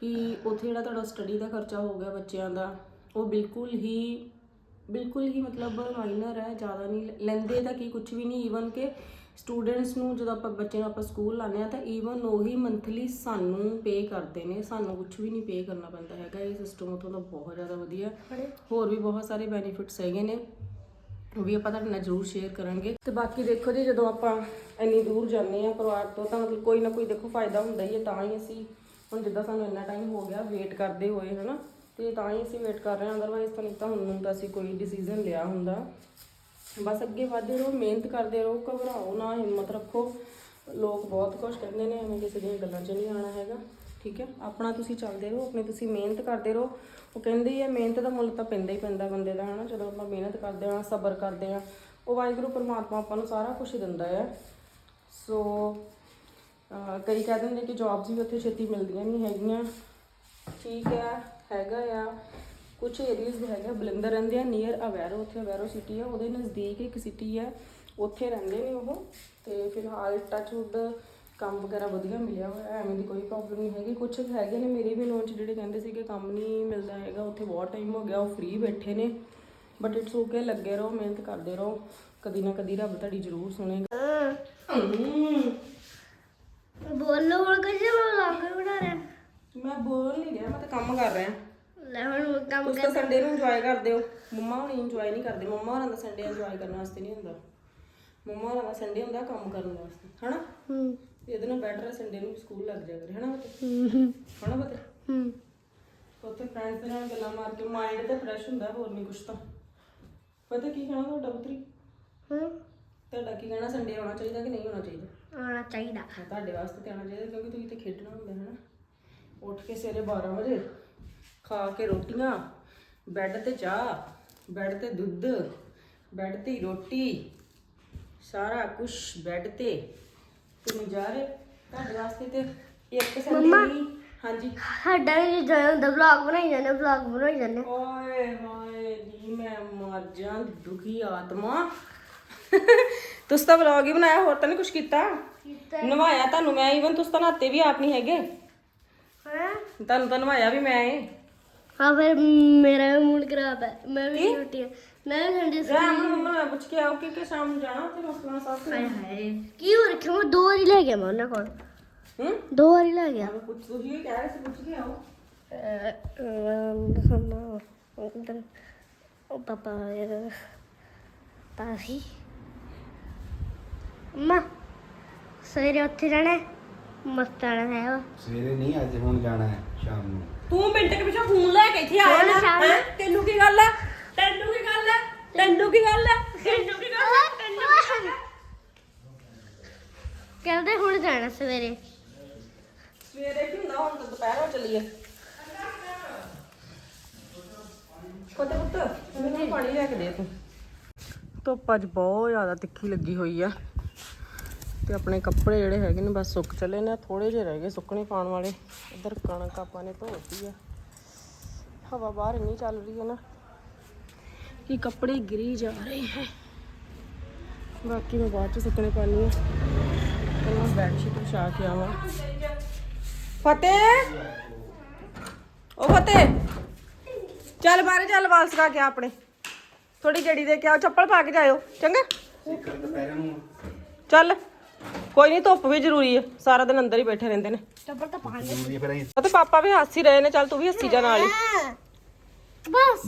ਕਿ ਉੱਥੇ ਜਿਹੜਾ ਤੁਹਾਡਾ ਸਟੱਡੀ ਦਾ ਖਰਚਾ ਹੋ ਗਿਆ ਬੱਚਿਆਂ ਦਾ, ਉਹ ਬਿਲਕੁਲ ਹੀ ਬਿਲਕੁਲ ਹੀ ਮਤਲਬ ਮਾਈਨਰ ਹੈ ਜ਼ਿਆਦਾ ਨਹੀਂ ਲੈਂਦੇ ਤਾਂ ਕੀ ਕੁਝ ਵੀ ਨਹੀਂ ਈਵਨ ਕਿ ਸਟੂਡੈਂਟਸ ਨੂੰ ਜਦੋਂ ਆਪਾਂ ਬੱਚੇ ਨੂੰ ਆਪਾਂ ਸਕੂਲ ਲਾਉਂਦੇ ਆ ਤਾਂ ਈਵਨ ਉਹੀ ਮੰਥਲੀ ਸਾਨੂੰ ਪੇ ਕਰਦੇ ਨੇ ਸਾਨੂੰ ਕੁਝ ਵੀ ਨਹੀਂ ਪੇ ਕਰਨਾ ਪੈਂਦਾ ਹੈਗਾ ਇਹ ਸਿਸਟਮ ਉਥੋਂ ਦਾ ਬਹੁਤ ਜ਼ਿਆਦਾ ਵਧੀਆ। ਹੋਰ ਵੀ ਬਹੁਤ ਸਾਰੇ ਬੈਨੀਫਿਟਸ ਹੈਗੇ ਨੇ ਉਹ ਵੀ ਆਪਾਂ ਤੁਹਾਡੇ ਨਾਲ ਜ਼ਰੂਰ ਸ਼ੇਅਰ ਕਰਾਂਗੇ। ਤੇ ਬਾਕੀ ਦੇਖੋ ਜੀ ਜਦੋਂ ਆਪਾਂ ਇੰਨੀ ਦੂਰ ਜਾਂਦੇ ਆ ਪਰਿਵਾਰ ਤੋਂ ਤਾਂ ਮਤਲਬ ਕੋਈ ਨਾ ਕੋਈ ਦੇਖੋ ਫਾਇਦਾ ਹੁੰਦਾ ਹੀ ਹੈ ਤਾਂ ਹੀ ਅਸੀਂ ਹੁਣ ਜਿੱਦਾਂ ਸਾਨੂੰ ਇੰਨਾ ਟਾਈਮ ਹੋ ਗਿਆ ਵੇਟ ਕਰਦੇ ਹੋਏ ਹਨਾ। ਤੇ ਤਾਂ ਹੀ ਅਸੀਂ ਵੇਟ ਕਰ ਰਹੇ ਹਾਂ ਅਦਰਵਾਈਜ਼ ਤਾਂ ਨਹੀਂ ਤਾਂ ਹੁਣ ਨੂੰ ਤਾਂ ਅਸੀਂ ਕੋਈ ਡਿਸੀਜਨ ਲਿਆ ਹੁੰਦਾ। ਬਸ ਅੱਗੇ ਵਧਦੇ ਰਹੋ, ਮਿਹਨਤ ਕਰਦੇ ਰਹੋ, ਘਬਰਾਓ ਨਾ, ਹਿੰਮਤ ਰੱਖੋ। ਲੋਕ ਬਹੁਤ ਕੁਝ ਕਹਿੰਦੇ ਨੇ, ਐਵੇਂ ਕਿਸੇ ਦੀਆਂ ਗੱਲਾਂ 'ਚ ਨਹੀਂ ਆਉਣਾ ਹੈਗਾ। ਠੀਕ ਹੈ? ਆਪਣਾ ਤੁਸੀਂ ਚੱਲਦੇ ਰਹੋ, ਆਪਣੀ ਤੁਸੀਂ ਮਿਹਨਤ ਕਰਦੇ ਰਹੋ। ਉਹ ਕਹਿੰਦੇ ਹੀ ਆ ਮਿਹਨਤ ਦਾ ਮੁੱਲ ਤਾਂ ਪੈਂਦਾ ਹੀ ਪੈਂਦਾ ਬੰਦੇ ਦਾ, ਹਨਾ? ਜਦੋਂ ਆਪਾਂ ਮਿਹਨਤ ਕਰਦੇ ਹਾਂ, ਸਬਰ ਕਰਦੇ ਹਾਂ, ਉਹ ਵਾਹਿਗੁਰੂ ਪਰਮਾਤਮਾ ਆਪਾਂ ਨੂੰ ਸਾਰਾ ਕੁਝ ਦਿੰਦਾ ਹੈ। ਸੋ ਕਈ ਕਹਿ ਦਿੰਦੇ ਕਿ ਜੌਬਸ ਵੀ ਉੱਥੇ ਛੇਤੀ ਮਿਲਦੀਆਂ ਨਹੀਂ ਹੈਗੀਆਂ। ਠੀਕ ਹੈ। ਹੈਗਾ ਆ। ਕੁਝ ਏਰੀਆਜ਼ ਹੈਗਾ ਬਲਿੰਦਰ ਰਹਿੰਦੇ ਆ ਨੀਅਰ ਅਵੈਰੋ ਉੱਥੇ ਅਵੈਰੋ ਸਿਟੀ ਆ, ਉਹਦੇ ਨਜ਼ਦੀਕ ਇੱਕ ਸਿਟੀ ਹੈ ਉੱਥੇ ਰਹਿੰਦੇ ਨੇ ਉਹ। ਤੇ ਫਿਲਹਾਲ ਟੱਚਵੁੱਡ ਕੰਮ ਵਗੈਰਾ ਵਧੀਆ ਮਿਲਿਆ ਹੋਇਆ, ਐਵੇਂ ਦੀ ਕੋਈ ਪ੍ਰੋਬਲਮ ਨਹੀਂ ਹੈਗੀ। ਕੁਝ ਹੈਗੇ ਨੇ ਮੇਰੇ ਵੀ ਨੋਨ ਚ ਜਿਹੜੇ ਕਹਿੰਦੇ ਸੀ ਕਿ ਕੰਮ ਨਹੀਂ ਮਿਲਦਾ ਹੈਗਾ, ਉੱਥੇ ਬਹੁਤ ਟਾਈਮ ਹੋ ਗਿਆ, ਉਹ ਫ੍ਰੀ ਬੈਠੇ ਨੇ। ਬਟ ਇਟਸ ਓਕੇ ਲੱਗੇ ਰਹੋ, ਮਿਹਨਤ ਕਰਦੇ ਰਹੋ। ਕਦੀ ਨਾ ਕਦੀ ਰੱਬ ਤੁਹਾਡੀ ਜ਼ਰੂਰ ਸੁਣੇਗਾ ਹਮ, ਬੋਲੋ ਹੁਣ ਕਿਵੇਂ ਮੈਂ ਵਲੌਗ ਬਣਾ ਰਿਹਾ ਮੈਂ ਬੋਲ ਨਹੀਂ ਰਿਹਾ ਮੈਂ ਤਾਂ ਕੰਮ ਕਰ ਰਿਹਾ। ਲੈ ਹੁਣ ਕੰਮ ਤੁਸੀਂ ਤਾਂ ਸੰਡੇ ਨੂੰ ਇੰਜੋਏ ਕਰਦੇ ਹੋ। ਮੰਮਾ ਹੁਣੀ ਇੰਜੋਏ ਨਹੀਂ ਕਰਦੇ। ਮੰਮਾ ਹੋਰਾਂ ਦਾ ਸੰਡੇ ਇੰਜੋਏ ਕਰਨ ਵਾਸਤੇ ਨਹੀਂ ਹੁੰਦਾ। ਮੰਮਾ ਹੋਰਾਂ ਦਾ ਸੰਡੇ ਹੁੰਦਾ ਕੰਮ ਕਰਨ ਵਾਸਤੇ ਹਨਾ? ਹੂੰ। ਤੇ ਇਹਦੇ ਨਾਲ ਬੈਟਰ ਹੈ ਸੰਡੇ ਨੂੰ ਸਕੂਲ ਲੱਗ ਜਾ ਕਰੇ ਹਨਾ ਬਤੇ ਹੂੰ। ਹਨਾ ਬਤੇ ਹੂੰ। ਉੱਥੇ ਫਰੈਂਡਸ ਦੇ ਨਾਲ ਗੱਲਾਂ ਮਾਰ ਕੇ ਮਾਈਂਡ ਤੇ ਫਰੈਸ਼ ਹੁੰਦਾ ਹੋਰ ਨਹੀਂ ਕੁਛ ਤਾਂ। ਪਤਾ ਕੀ ਕਹਿਣਾ ਤੁਹਾਡਾ ਪੁੱਤਰੀ? ਹੂੰ। ਤੁਹਾਡਾ ਕੀ ਕਹਿਣਾ? ਸੰਡੇ ਆਉਣਾ ਚਾਹੀਦਾ ਕਿ ਨਹੀਂ ਆਉਣਾ ਚਾਹੀਦਾ? ਆਉਣਾ ਚਾਹੀਦਾ। ਹਾਂ, ਤੁਹਾਡੇ ਵਾਸਤੇ ਤੇ ਆਉਣਾ ਚਾਹੀਦਾ ਕਿਉਂਕਿ ਤੁਸੀਂ ਤੇ ਖੇਡਣਾ ਹੁੰਦਾ ਹੈ ਨਾ ਉੱਠ ਕੇ ਸਵੇਰੇ 12 ਵਜੇ ਖਾ ਕੇ ਰੋਟੀਆਂ ਬੈੱਡ ਤੇ ਚਾਹ ਬੈੱਡ ਤੇ ਦੁੱਧ ਬੈੱਡ ਤੇ ਹੀ ਰੋਟੀ ਸਾਰਾ ਕੁਝ ਬੈੱਡ ਤੇ। ਤੇ ਨਜ਼ਾਰੇ ਤੁਹਾਡੇ ਵਾਸਤੇ ਤੇ ਇੱਕ ਨਹੀਂ ਹਾਂਜੀ। ਸਾਡਾ ਵੀ ਜਦੋਂ ਦਾ ਵਲੌਗ ਬਣਾਈ ਜਾਂਦੇ ਵਲੌਗ ਬਣਾਈ ਜਾਂਦੇ ਓਏ ਹਾਏ ਨੀ ਮੈਂ ਮਰ ਜਾਂ ਦੁਖੀ ਆਤਮਾ। ਤੁਸੀਂ ਤਾਂ ਵਲੌਗ ਹੀ ਬਣਾਇਆ ਹੋਰ ਤਾਂ ਨਹੀਂ ਕੁਝ ਕੀਤਾ? ਨਵਾਇਆ ਤੁਹਾਨੂੰ ਮੈਂ ਈਵਨ ਤੁਸੀਂ ਤਾਂ ਨਾਤੇ ਵੀ ਆਪ ਨਹੀਂ ਹੈਗੇ। ਤੁਹਾਨੂੰ ਤਾਂ ਨਵਾਇਆ ਵੀ ਮੈਂ ਏ। ਹਾਂ ਫਿਰ ਮੇਰਾ ਵੀ ਮੂਡ ਖਰਾਬ ਹੈ। ਮੈਂ ਵੀ ਛੁੱਟੀ ਮੈਂ ਵੀ ਸੰਡੇ ਰਾਮ ਨੂੰ ਮੰਮਾ ਮੈਂ ਪੁੱਛ ਕੇ ਆਓ ਕਿ ਕਿ ਸ਼ਾਮ ਨੂੰ ਜਾਣਾ ਤੇ ਮਸਲਾ ਸਾਫ਼ ਹਾਏ ਹਾਏ। ਕੀ ਹੋ ਰੱਖਿਆ? ਮੈਂ ਦੋ ਵਾਰੀ ਲੈ ਗਿਆ ਮੈਂ ਉਹਨਾਂ ਕੋਲ। ਹੂੰ? ਦੋ ਵਾਰੀ ਲੈ ਗਿਆ। ਮੈਂ ਪੁੱਛ ਤੁਸੀਂ ਇਹ ਕਹਿ ਰਹੇ ਸੀ ਪੁੱਛ ਕੇ ਆਓ। ਉਧਰ ਉਹ ਪਾਪਾ ਪਾਹੀ ਮਾਂ ਸਵੇਰੇ ਉੱਥੇ ਜਾਣਾ ਹੈ, ਮਸਤ ਆਣਾ ਹੈ ਵਾ। ਸਵੇਰੇ ਨਹੀਂ ਅੱਜ ਹੁਣ ਜਾਣਾ ਹੈ ਸ਼ਾਮ ਨੂੰ। ਤੂੰ ਮਿੰਟ ਕੇ ਪਿੱਛੇ ਫੋਨ ਲੈ ਕੇ ਇੱਥੇ ਆਇਆ ਨਾ ਹੈਂ? ਤੈਨੂੰ ਕੀ ਗੱਲ ਹੈ ਤੈਨੂੰ ਕੀ ਗੱਲ ਹੈ ਤੈਨੂੰ ਕੀ ਗੱਲ ਹੈ ਤੈਨੂੰ ਕੀ ਗੱਲ ਹੈ ਤੈਨੂੰ ਕੀ ਗੱਲ ਹੈ ਕਹਿੰਦੇ ਹੁਣ ਜਾਣਾ ਸਵੇਰੇ। ਸਵੇਰੇ ਕੀ ਹੁੰਦਾ? ਹੁਣ ਤਾਂ ਦੁਪਹਿਰ ਹੋ ਚੱਲੀ ਹੈ ਕੋਤੇ ਪੁੱਤ ਮੈਨੂੰ ਪਾਣੀ ਲੈ ਕੇ ਦੇ ਤੂੰ। ਧੁੱਪ ਅੱਜ ਬਹੁਤ ਜ਼ਿਆਦਾ ਤਿੱਖੀ ਲੱਗੀ ਹੋਈ ਆ। ਤੇ ਆਪਣੇ ਕੱਪੜੇ ਜਿਹੜੇ ਹੈਗੇ ਨੇ ਬਸ ਸੁੱਕ ਚਲੇ ਨੇ ਥੋੜੇ ਜਿਹੇ ਰਹਿ ਗਏ ਸੁੱਕਣੇ ਪਾਉਣ ਵਾਲੇ। ਇੱਧਰ ਕਣਕ ਆਪਾਂ ਨੇ ਧੋਤੀ ਆ। ਹਵਾ ਬਾਹਰ ਇੰਨੀ ਚੱਲ ਰਹੀ ਹੈ ਨਾ ਕਿ ਕੱਪੜੇ ਗਿਰੀ ਜਾ ਰਹੇ ਹੈ। ਬਾਕੀ ਮੈਂ ਬਾਅਦ ਚ ਸੁੱਕਣੇ ਪਾਣੀ ਆ ਪਹਿਲਾਂ ਬੈੱਡ ਸ਼ੀਟ ਵਿਛਾ ਕੇ ਆਵਾਂ। ਫਤਿਹ! ਉਹ ਫਤਿਹ! ਚੱਲ ਬਾਹਰ, ਚੱਲ ਵਾਲ ਸਕਾ ਕੇ ਆਪਣੇ। ਥੋੜੀ ਜੜੀ ਦੇ ਕੇ ਆਓ, ਚੱਪਲ ਪਾ ਕੇ ਜਾਇਓ, ਚੰਗਾ? ਚੱਲ। ਕੋਈ ਨਹੀਂ ਧੁੱਪ ਵੀ ਜ਼ਰੂਰੀ ਹੈ ਸਾਰਾ ਦਿਨ ਅੰਦਰ ਹੀ ਬੈਠੇ ਰਹਿੰਦੇ ਨੇ। ਚੱਪਲ ਤਾਂ ਪਾ ਜ਼ਰੂਰੀ ਹੈ ਫਿਰ ਅਸੀਂ। ਅਤੇ ਪਾਪਾ ਵੀ ਹੱਸ ਹੀ ਰਹੇ ਨੇ ਚੱਲ ਤੂੰ ਵੀ ਹੱਸੀ ਜਾ ਨਾਲ ਹੀ। ਬਸ।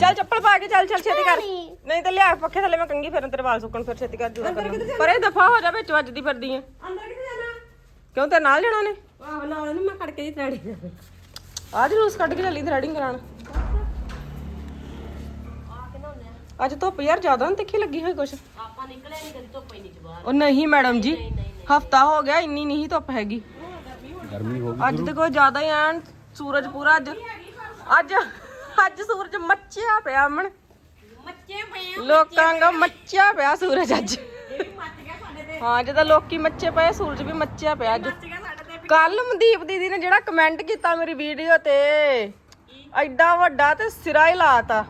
ਚੱਲ ਚੱਪਲ ਪਾ ਕੇ ਚੱਲ ਚੱਲ ਛੇਤੀ ਕਰ। ਨਹੀਂ। ਤਾਂ ਲਿਆ ਪੱਖੇ ਥੱਲੇ ਮੈਂ ਕੰਗੀ ਫਿਰਨ ਤੇਰੇ ਵਾਲ ਸੁੱਕਣ ਫਿਰ ਛੇਤੀ ਕਰ ਜੂਗਾ ਪਰ ਇਹ ਦਫਾ ਹੋ ਜਾ ਵਿੱਚ ਵੱਜਦੀ ਫਿਰਦੀ ਐ ਅੰਦਰ ਕਿੱਥੇ ਜਾਣਾ? ਕਿਉਂ ਤੇ ਨਾਲ ਜਾਣਾ ਨੇ ਆਹ ਨਾਲ ਨਹੀਂ ਮੈਂ ਕੱਢ ਕੇ ਦੀ ਥਰੈਡਿੰਗ ਆ ਜਲੂਸ ਕੱਢ ਕੇ ਚੱਲੀ ਥਰੈਡਿੰਗ ਕਰਾਣ ਅੱਜ ਧੁੱਪ ਯਾਰ ਜ਼ਿਆਦਾ ਨਹੀਂ ਤਿੱਖੀ ਲੱਗੀ ਹੋਈ ਕੁਛ। ਆਪਾਂ ਨਿਕਲੇ ਨਹੀਂ ਕਦੀ ਧੁੱਪ ਹੀ ਨਹੀਂ ਬਾਹਰ ਉਹ ਨਹੀਂ ਮੈਡਮ ਜੀ ਹਫਤਾ ਹੋ ਗਿਆ ਇੰਨੀ ਨਹੀਂ ਧੁੱਪ ਹੈਗੀ। ਗਰਮੀ ਹੋ ਅੱਜ ਤੇ ਕੋਈ ਜ਼ਿਆਦਾ ਹੀ ਐਨ ਸੂਰਜ ਪੂਰਾ ਅੱਜ ਅੱਜ ਅੱਜ ਸੂਰਜ ਮੱਚਿਆ ਪਿਆ ਅਮਨ। ਲੋਕਾਂ ਦਾ ਮੱਚਿਆ ਪਿਆ ਸੂਰਜ ਅੱਜ। ਹਾਂ ਜਦੋਂ ਲੋਕੀ ਮੱਚੇ ਪਏ ਸੂਰਜ ਵੀ ਮੱਚਿਆ ਪਿਆ ਅੱਜ। ਕੱਲ ਮਨਦੀਪ ਦੀਦੀ ਨੇ ਜਿਹੜਾ ਕਮੈਂਟ ਕੀਤਾ ਮੇਰੀ ਵੀਡੀਓ ਤੇ ਐਡਾ ਵੱਡਾ ਤੇ ਸਿਰਾ ਹੀ ਲਾਤਾ।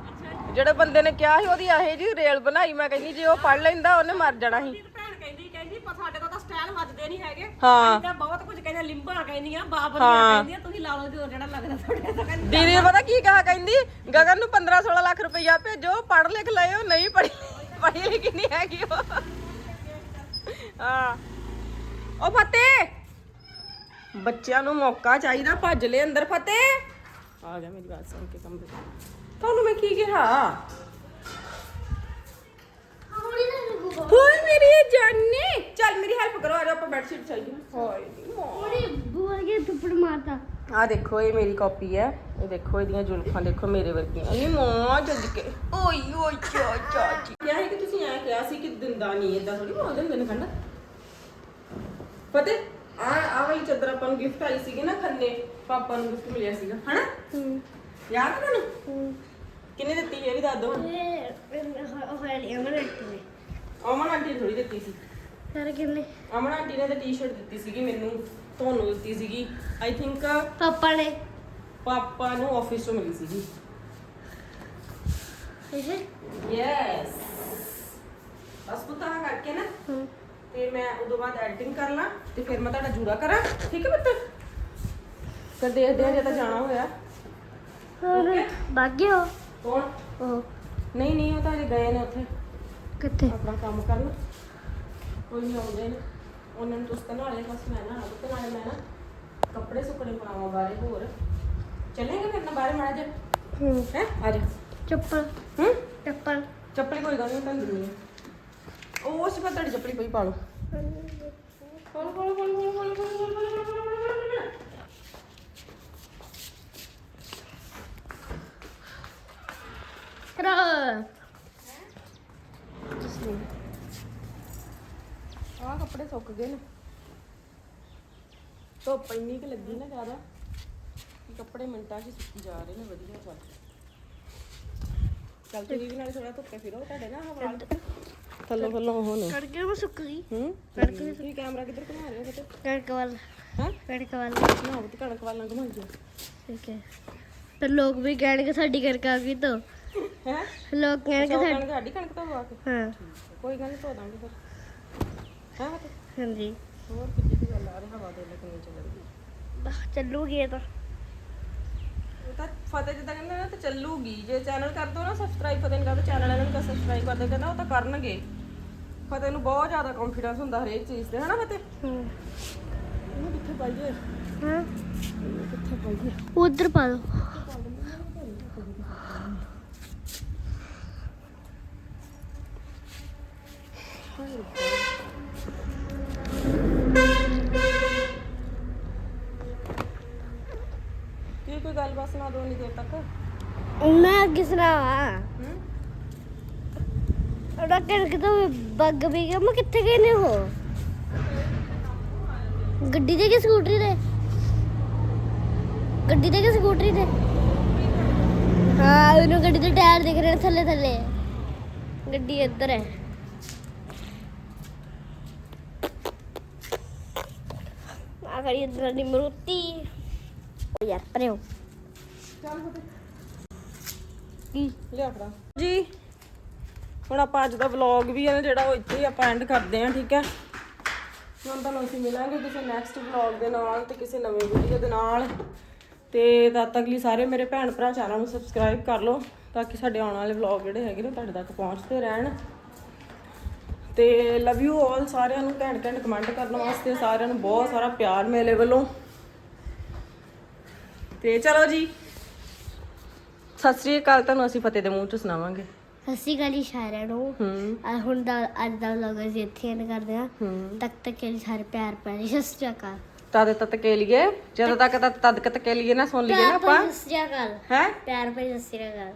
ਜਿਹੜੇ ਬੰਦੇ ਨੇ ਕਿਹਾ ਸੀ ਉਹਦੀ ਇਹੋ ਜੀ ਰੇਲ ਬਣਾਈ ਮੈਂ ਕਹਿੰਦੀ ਜੇ ਉਹ ਪੜ ਲੈਂਦਾ ਉਹਨੇ ਮਰ ਜਾਣਾ ਸੀ। ਭੈਣ ਕਹਿੰਦੀ ਕਹਿੰਦੀ ਪਰ ਸਾਡੇ ਕੋਲ ਤਾਂ ਸਟਾਈਲ ਵੱਜਦੇ ਨਹੀਂ ਹੈਗੇ। ਹਾਂ। ਤਾਂ ਬਹੁਤ ਕੁਝ ਕਹਿੰਦੇ ਲਿੰਬਾਂ ਕਹਿੰਦੀਆਂ ਬਾਬਰੀਆਂ ਹਾਂ। ਕਹਿੰਦੀਆਂ ਤੁਸੀਂ ਲਾ ਲਓ ਜੋ ਜਿਹੜਾ ਲੱਗਦਾ ਤੁਹਾਡੇ ਤਾਂ ਕਹਿੰਦੀ। ਦੀਦੀ ਪਤਾ ਕੀ ਕਹਾ ਕਹਿੰਦੀ? ਗਗਨ ਨੂੰ 15 16 ਲੱਖ ਰੁਪਈਆ ਭੇਜੋ ਪੜ ਲਿਖ ਲਏ ਉਹ ਨਹੀਂ ਪੜੀ ਪੜੀ ਲਿਖੀ ਨਹੀਂ ਹੈਗੀ ਉਹ। ਹਾਂ। ਉਹ ਫਤਿਹ! ਬੱਚਿਆਂ ਨੂੰ ਮੌਕਾ ਚਾਹੀਦਾ ਭੱਜ ਲੈ ਅੰਦਰ ਫਤਿਹ! ਆ ਗਿਆ ਮੇਰੀ ਗੱਲ ਸੁਣ ਕੇ ਕਮਰੇ ਚ। ਤੁਹਾਨੂੰ ਮੈਂ ਕੀ ਕਿਹਾ? ਨਾ ਹੋਏ ਮੇਰੀ ਜਾਨੀ। ਚੱਲ ਮੇਰੀ ਹੈਲਪ ਕਰੋ ਆ ਜਾ ਆਪਾਂ ਬੈੱਡ ਸ਼ੀਟ ਚੱਲੀਏ। ਹੋਏ ਨੀ ਮਾਂ। ਹੌਲੀ ਬੂਆ ਕੇ ਥੱਪੜ ਮਾਰਤਾ। ਆ ਦੇਖੋ ਇਹ ਮੇਰੀ ਕਾਪੀ ਹੈ। ਇਹ ਦੇਖੋ ਇਹਦੀਆਂ ਜ਼ੁਲਫਾਂ ਦੇਖੋ ਮੇਰੇ ਵਰਗੀਆਂ। ਨਹੀਂ ਮਾਂ ਜੱਜ ਕੇ। ਓਏ ਓਏ ਚਾ ਚਾ ਜੀ ਕਿਹਾ ਹੈ ਕਿ ਤੁਸੀਂ ਐ ਕਿਹਾ ਸੀ ਕਿ ਦਿੰਦਾ ਨਹੀਂ ਇਦਾਂ ਥੋੜੀ ਮਾਂ ਦਿੰਦੇ ਨੇ ਖੰਡ। ਪਤੇ ਆ ਆ ਵਾਲੀ ਚਾਦਰ ਆਪਾਂ ਨੂੰ ਗਿਫਟ ਆਈ ਸੀਗੀ ਨਾ ਖੰਨੇ ਪਾਪਾ ਨੂੰ ਗਿਫਟ ਮਿਲਿਆ ਸੀਗਾ ਹਨਾ? ਹੂੰ। ਯਾਦ ਹੈ ਤੁਹਾਨੂੰ? ਹੂੰ ਕਿੰਨੇ ਦਿੱਤੀ ਇਹ ਵੀ ਦੱਸ ਦਿਓ ਇਹ ਹੋਇਆ ਲਿਆ ਮੈਂ ਨੇ ਅਮਨ ਆਂਟੀ ਨੇ ਥੋੜੀ ਦਿੱਤੀ ਸੀ। ਸਰ ਕਿੰਨੇ ਅਮਨ ਆਂਟੀ ਨੇ ਤਾਂ ਟੀ-ਸ਼ਰਟ ਦਿੱਤੀ ਸੀਗੀ ਮੈਨੂੰ ਤੁਹਾਨੂੰ ਦਿੱਤੀ ਸੀਗੀ। ਆਈ ਥਿੰਕ ਪਾਪਾ ਨੇ। ਪਾਪਾ ਨੂੰ ਆਫਿਸ ਤੋਂ ਮਿਲੀ ਸੀਗੀ। ਇਹ ਯੈਸ ਬਸ ਪੁੱਤਾਂ ਕਰਕੇ ਨਾ। ਹੂੰ। ਤੇ ਮੈਂ ਉਦੋਂ ਬਾਅਦ ਐਡੀਟਿੰਗ ਕਰ ਲਾਂ ਤੇ ਫਿਰ ਮੈਂ ਤੁਹਾਡਾ ਜੂੜਾ ਕਰਾਂ। ਠੀਕ ਹੈ ਪੁੱਤ? ਫਿਰ ਦੇਖਦੇ ਆ ਜੇ ਤਾਂ ਜਾਣਾ ਹੋਇਆ। ਬਾਗਿਓ ਕੌਣ ਉਹ ਨਹੀਂ ਨਹੀਂ ਉਹ ਤਾਂ ਹਜੇ ਗਏ ਨੇ ਉੱਥੇ ਕਿੱਥੇ ਆਪਣਾ ਕੰਮ ਕਰਨ ਕੋਈ ਨਹੀਂ ਆਉਂਦੇ ਨੇ ਉਹਨਾਂ ਨੂੰ ਤੁਸੀਂ ਤਾਂ ਨਾਲੇ ਬਸ ਮੈਂ ਨਾ ਪੁੱਤ ਨਾਲੇ ਮੈਂ ਨਾ ਕੱਪੜੇ ਸੁੱਕਣੇ ਪਾਵਾਂ ਬਾਰੇ ਹੋਰ ਚੱਲੇਂਗੇ ਫਿਰ ਨਾ ਬਾਹਰ ਮਾੜਾ ਜਿਹਾ ਹੂੰ ਹੈ ਆ ਜਾ ਚੱਪਲ ਹੂੰ ਚੱਪਲ ਚੱਪਲੀ ਕੋਈ ਗੱਲ ਨਹੀਂ ਤਾਂ ਦਿੰਦੀ ਹਾਂ ਉਹ ਸੀ ਮੈਂ ਤੁਹਾਡੀ ਚੱਪਲੀ ਪਈ ਪਾ ਲਓ ਫੜ ਫੜ ਫੜ ਫੜ ਫੜ ਫੜ ਕਰਾ ਆਹ ਕੱਪੜੇ ਸੁੱਕ ਗਏ ਨੇ। ਧੁੱਪ ਇੰਨੀ ਕਿ ਲੱਗੀ ਨਾ ਜ਼ਿਆਦਾ ਕਿ ਕੱਪੜੇ ਮਿੰਟਾਂ 'ਚ ਹੀ ਸੁੱਕੀ ਜਾ ਰਹੇ ਨੇ ਵਧੀਆ ਚੱਲ ਚੱਲ ਤੁਸੀਂ ਵੀ ਨਾਲੇ ਥੋੜਾ ਧੁੱਪੇ ਫਿਰੋ ਤੁਹਾਡੇ ਨਾ ਹਵਾ ਥੱਲੋਂ ਥੱਲੋਂ ਉਹ ਨੇ। ਕੜਕੇ ਮੈਂ ਸੁੱਕ ਗਈ। ਹੂੰ? ਤੁਸੀਂ ਕੈਮਰਾ ਕਿੱਧਰ ਘੁਮਾ ਰਹੇ ਹੋ ਕਿਤੇ? ਕੜਕ ਵੱਲ। ਹਾਂ? ਕੜਕ ਵੱਲ। ਨਾ ਉਹ ਤੇ ਕਣਕ ਵਾਲਾਂ ਘੁਮਾ ਜਾ ਠੀਕ ਹੈ। ਤੇ ਲੋਕ ਵੀ ਕਹਿਣਗੇ ਸਾਡੀ ਕਣਕ ਆ ਗਈ ਤਾਂ। ਹੈ? ਲੋਕ ਕਹਿਣਗੇ ਸਾਡੀ ਸਾਡੀ ਕਣਕ ਤਾਂ ਕੇ। ਹਾਂ। ਕੋਈ ਗੱਲ ਨਹੀਂ ਧੋ ਦਾਂਗੇ ਫਿਰ। ਹੈ ਮਤ ਹਾਂਜੀ। ਹੋਰ ਕਿੱਡੀ ਦੀ ਗੱਲ ਆ ਰਹੀ ਹਵਾ ਦੇ ਲੱਗਣੀ ਚੱਲੂਗੀ ਇਹ ਤਾਂ। ਤਾਂ ਫਤਿਹ ਜਿੱਦਾਂ ਕਹਿੰਦਾ ਨਾ ਤੇ ਚੱਲੂਗੀ। ਜੇ ਚੈਨਲ ਕਰ ਦੋ ਨਾ ਸਬਸਕ੍ਰਾਈਬ ਫਤਿਹ ਨੂੰ ਕਰਦਾ ਚੈਨਲ ਇਹਨਾਂ ਨੂੰ ਸਬਸਕ੍ਰਾਈਬ ਕਰਦੇ ਕਹਿੰਦਾ ਉਹ ਤਾਂ ਕਰਨਗੇ। ਫਤਿਹ ਨੂੰ ਬਹੁਤ ਜ਼ਿਆਦਾ ਕੰਫੀਡੈਂਸ ਹੁੰਦਾ ਹਰੇਕ ਚੀਜ਼ ਤੇ ਹਨਾ ਫਤਿਹ? ਹਾਂ। ਕਿੱਥੇ ਪਾਈਏ? ਹਾਂ। ਕਿੱਥੇ ਪਾਈਏ? ਉਧਰ ਪਾ ਦੋ ਕੀ ਕੋਈ ਗੱਲ ਬਸ ਨਾ ਦੋ ਨਹੀਂ ਦੇਰ ਤੱਕ ਮੈਂ ਅੱਗੇ ਸੁਣਾਵਾ ਹੂੰ? ਉਹਦਾ ਕਣਕ ਤਾਂ ਬੱਗ ਵੀ ਗਿਆ। ਮੈਂ ਕਿੱਥੇ ਗਏ ਨੇ ਉਹ? ਗੱਡੀ ਤੇ ਕਿ ਸਕੂਟਰੀ ਤੇ ਗੱਡੀ ਤੇ ਕਿ ਸਕੂਟਰੀ ਤੇ ਹਾਂ ਉਹਨੂੰ ਗੱਡੀ ਦੇ ਟਾਇਰ ਦਿਖ ਰਹੇ ਨੇ ਥੱਲੇ ਥੱਲੇ। ਗੱਡੀ ਇੱਧਰ ਹੈ। ਆ ਗਈ ਇੱਧਰ ਦੀ ਮਰੂਤੀ। ਯਾਰ ਪਰਿਓ ਚੱਲ ਫਤਿਹ ਕੀ? ਲਿਆ ਫੜਾ। ਜੀ ਹੁਣ ਆਪਾਂ ਅੱਜ ਦਾ ਵਲੌਗ ਵੀ ਹੈ ਜਿਹੜਾ ਉਹ ਇੱਥੇ ਹੀ ਆਪਾਂ ਐਂਡ ਕਰਦੇ ਹਾਂ ਠੀਕ ਹੈ? ਹੁਣ ਤੁਹਾਨੂੰ ਅਸੀਂ ਮਿਲਾਂਗੇ ਕਿਸੇ ਨੈਕਸਟ ਵਲੌਗ ਦੇ ਨਾਲ ਤੇ ਕਿਸੇ ਨਵੇਂ ਵੀਡੀਓ ਦੇ ਨਾਲ। ਤੇ ਤਦ ਤੱਕ ਲਈ ਸਾਰੇ ਮੇਰੇ ਭੈਣ ਭਰਾ ਚੈਨਲ ਨੂੰ ਸਬਸਕ੍ਰਾਈਬ ਕਰ ਲਓ ਤਾਂ ਕਿ ਸਾਡੇ ਆਉਣ ਵਾਲੇ ਵਲੌਗ ਜਿਹੜੇ ਹੈਗੇ ਨੇ ਤੁਹਾਡੇ ਤੱਕ ਪਹੁੰਚਦੇ ਰਹਿਣ। ਤੇ ਲਵ ਯੂ ਆਲ ਸਾਰਿਆਂ ਨੂੰ ਘੈਂਟ ਘੈਂਟ ਕਮੈਂਟ ਕਰਨ ਵਾਸਤੇ ਸਾਰਿਆਂ ਨੂੰ ਬਹੁਤ ਸਾਰਾ ਪਿਆਰ ਮੇਰੇ ਵੱਲੋਂ। ਤੇ ਚਲੋ ਜੀ ਸਤਿ ਸ੍ਰੀ ਅਕਾਲ ਤੁਹਾਨੂੰ ਅਸੀਂ ਫਤਿਹ ਦੇ ਮੂੰਹ ਚ ਸੁਣਾਵਾਂਗੇ। ਸਤਿ ਸ਼੍ਰੀ ਅਕਾਲ ਜੀ ਸਾਰਿਆਂ ਨੂੰ। ਹੂੰ। ਆ ਹੁਣ ਦਾ ਅੱਜ ਦਾ ਵਲੌਗ ਅਸੀਂ ਇੱਥੇ ਐਂਡ ਕਰਦੇ ਹਾਂ। ਹੂੰ। ਤੱਕ ਤੱਕ ਕੇ ਲਈ ਸਾਰੇ ਪਿਆਰ ਭਰੀ ਸਤਿ ਸ਼੍ਰੀ ਅਕਾਲ। ਤਦ ਤੱਕ ਕੇ ਲਈਏ ਜਦੋਂ ਤੱਕ ਤਦ ਤੱਕ ਕੇ ਲਈਏ ਨਾ ਸੁਣ ਲਈਏ ਨਾ ਆਪਾਂ। ਸਤਿ ਸ਼੍ਰੀ ਅਕਾਲ। ਹੈ? ਪਿਆਰ ਭਰੀ ਸਤਿ ਸ਼੍ਰੀ ਅਕਾਲ।